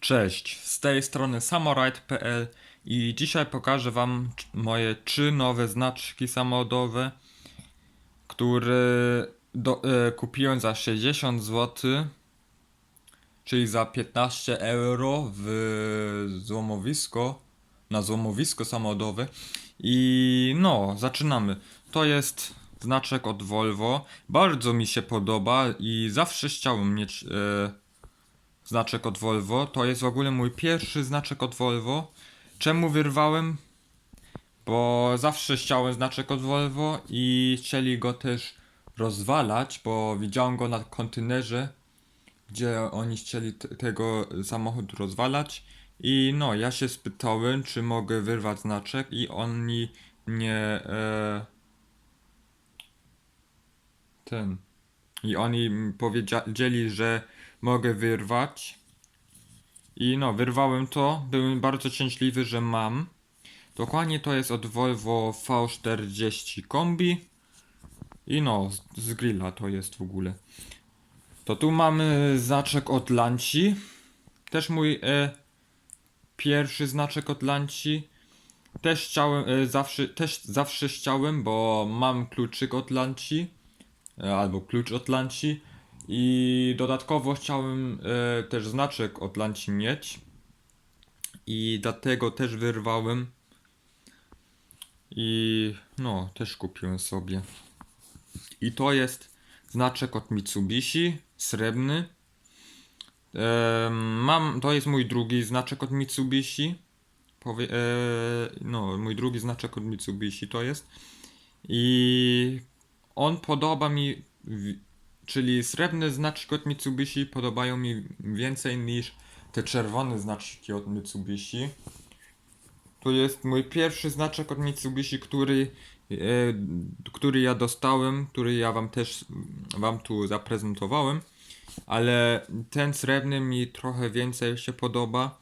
Cześć, z tej strony samoride.pl i dzisiaj pokażę Wam moje trzy nowe znaczki samochodowe, które do, e, kupiłem za 60 zł, czyli za 15 euro w złomowisko, na złomowisko samochodowe. I no, zaczynamy. To jest znaczek od Volvo. Bardzo mi się podoba i zawsze chciałem mieć e, znaczek od Volvo. To jest w ogóle mój pierwszy znaczek od Volvo. Czemu wyrwałem? Bo zawsze chciałem znaczek od Volvo i chcieli go też rozwalać, bo widziałem go na kontenerze, gdzie oni chcieli te- tego samochodu rozwalać. I no, ja się spytałem, czy mogę wyrwać znaczek i oni nie... E, ten... I oni powiedzieli, że mogę wyrwać. I no, wyrwałem to. Byłem bardzo szczęśliwy, że mam. Dokładnie to jest od Volvo V40 Kombi. I no, z, grilla to jest w ogóle. To tu mamy znaczek od Lanci. Też mój e, pierwszy znaczek od Lanci. Też chciałem, e, zawsze, też zawsze chciałem, bo mam kluczyk od Lanci. E, albo klucz od Lanci. I dodatkowo chciałem e, też znaczek od Lanci mieć. I dlatego też wyrwałem. I no, też kupiłem sobie. I to jest znaczek od Mitsubishi, srebrny. Em, mam, to jest mój drugi znaczek od Mitsubishi. Powie, e, no, mój drugi znaczek od Mitsubishi to jest. I on podoba mi, czyli srebrne znaczki od Mitsubishi podobają mi więcej niż te czerwone znaczki od Mitsubishi. To jest mój pierwszy znaczek od Mitsubishi, który, e, który ja dostałem, który ja wam też wam tu zaprezentowałem. Ale ten srebrny mi trochę więcej się podoba.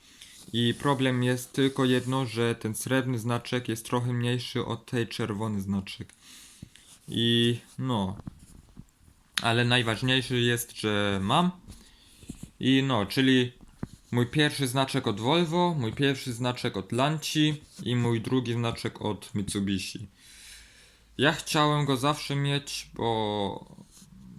I problem jest tylko jedno, że ten srebrny znaczek jest trochę mniejszy od tej czerwony znaczek. I no. Ale najważniejszy jest, że mam. I no, czyli mój pierwszy znaczek od Volvo, mój pierwszy znaczek od Lanci i mój drugi znaczek od Mitsubishi. Ja chciałem go zawsze mieć, bo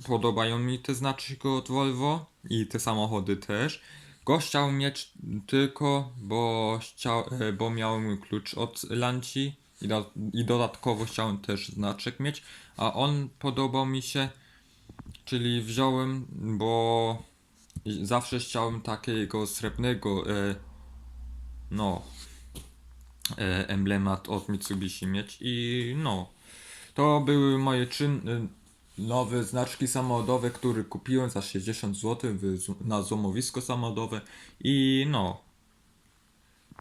podobają mi te znaczki od Volvo i te samochody też. Go chciałem mieć tylko, bo, chciał, e, bo miałem klucz od Lanci i, do, i dodatkowo chciałem też znaczek mieć, a on podobał mi się, czyli wziąłem, bo zawsze chciałem takiego srebrnego, e, no, e, emblemat od Mitsubishi mieć i no, to były moje trzy e, nowe znaczki samochodowe, które kupiłem za 60 zł w, na złomowisko samochodowe i no,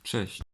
cześć.